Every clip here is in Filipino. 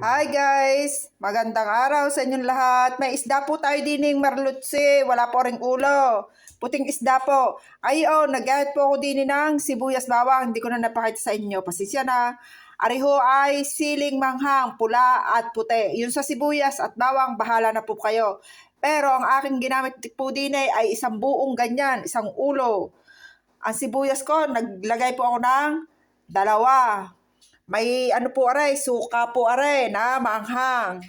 Hi guys! Magandang araw sa inyong lahat. May isda po tayo dining marlutse. Wala po ring ulo. Puting isda po. Ay oh, nagayat po ako din ng sibuyas bawang. Hindi ko na napakita sa inyo. Pasisya na. Ariho ay siling manghang, pula at puti. Yun sa sibuyas at bawang, bahala na po kayo. Pero ang aking ginamit po din ay, ay isang buong ganyan, isang ulo. Ang sibuyas ko, naglagay po ako ng dalawa. May ano po aray, suka po aray na maanghang.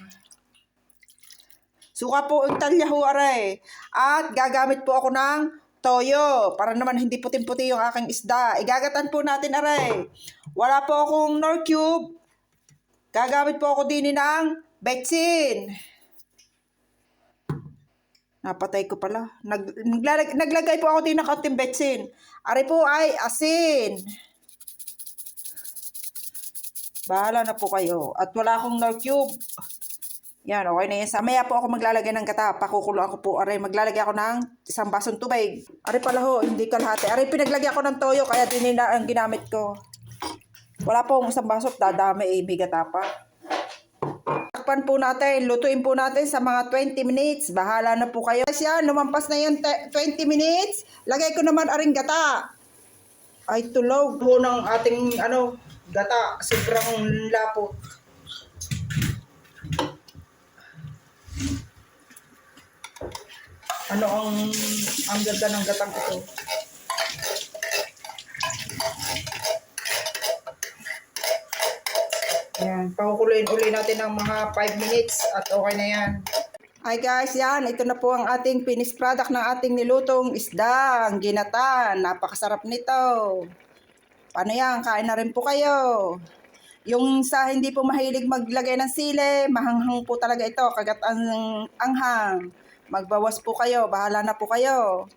Suka po yung talya ho aray. At gagamit po ako ng toyo para naman hindi puting-puti yung aking isda. Igagatan po natin aray. Wala po akong nor cube. Gagamit po ako din ng betsin. Napatay ko pala. Nag, naglalag, naglagay po ako din ng kaunting betsin. Aray po ay asin. Bahala na po kayo. At wala akong nor cube. Yan, okay na yan. Samaya po ako maglalagay ng gata. Pakukuloan ko po. Aray, maglalagay ako ng isang basong tubig. Aray pala ho, hindi kalahati. Aray, pinaglagyan ko ng toyo, kaya din na ang ginamit ko. Wala po akong isang baso, dadami eh, may gata pa. Takpan po natin, lutuin po natin sa mga 20 minutes. Bahala na po kayo. Guys, yan, lumampas na yung te- 20 minutes. Lagay ko naman aring gata. Ay, tulog po ng ating, ano, gata. Sobrang lapot. Ano ang, ang ganda ng gatang ito? Ayan, pakukuloyin uli natin ng mga 5 minutes at okay na yan. Hi guys, yan. Ito na po ang ating finished product ng ating nilutong isda, ang ginatan. Napakasarap nito. Paano yan? Kain na rin po kayo. Yung sa hindi po mahilig maglagay ng sile, mahanghang po talaga ito, kagat ang anghang. Magbawas po kayo, bahala na po kayo.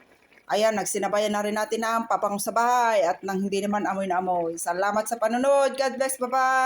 Ayan, nagsinabayan na rin natin ang papang sa bahay at nang hindi naman amoy na amoy. Salamat sa panonood. God bless. Bye-bye.